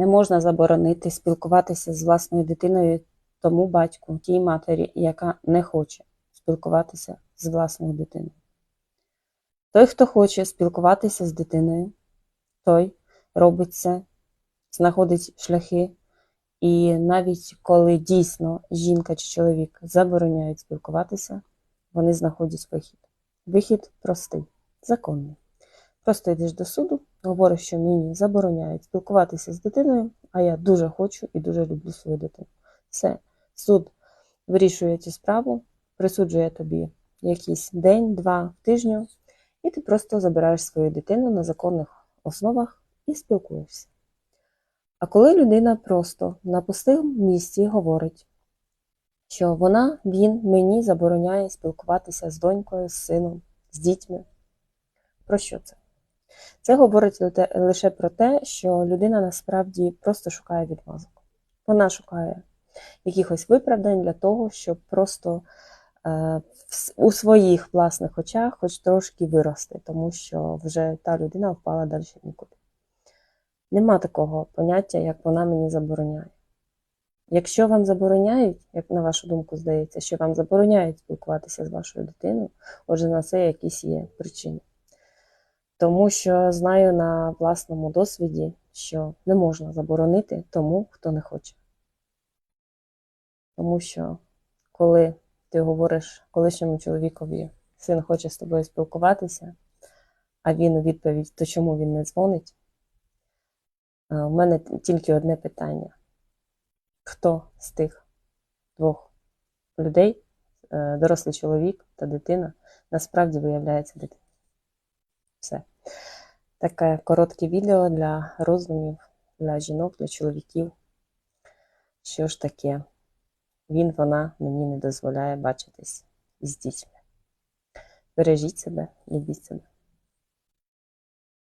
Не можна заборонити спілкуватися з власною дитиною тому батьку, тій матері, яка не хоче спілкуватися з власною дитиною. Той, хто хоче спілкуватися з дитиною, той робить це, знаходить шляхи, і навіть коли дійсно жінка чи чоловік забороняють спілкуватися, вони знаходять вихід. Вихід простий, законний. Просто йдеш до суду, говориш, що мені забороняють спілкуватися з дитиною, а я дуже хочу і дуже люблю свою дитину. Все, суд вирішує цю справу, присуджує тобі якийсь день, два в тижню, і ти просто забираєш свою дитину на законних основах і спілкуєшся. А коли людина просто на пустому місці говорить, що вона, він мені забороняє спілкуватися з донькою, з сином, з дітьми. Про що це? Це говорить лише про те, що людина насправді просто шукає відмазок. Вона шукає якихось виправдань для того, щоб просто е, у своїх власних очах хоч трошки вирости, тому що вже та людина впала далі нікуди. Нема такого поняття, як вона мені забороняє. Якщо вам забороняють, як на вашу думку здається, що вам забороняють спілкуватися з вашою дитиною, отже, на це якісь є причини. Тому що знаю на власному досвіді, що не можна заборонити тому, хто не хоче. Тому що коли ти говориш колишньому чоловікові, син хоче з тобою спілкуватися, а він у відповідь, то чому він не дзвонить? У мене тільки одне питання: хто з тих двох людей, е, дорослий чоловік та дитина, насправді виявляється дитиною? Все. Таке коротке відео для роздумів, для жінок, для чоловіків. Що ж таке? Він, вона мені не дозволяє бачитись з дітьми. Бережіть себе, любіть себе.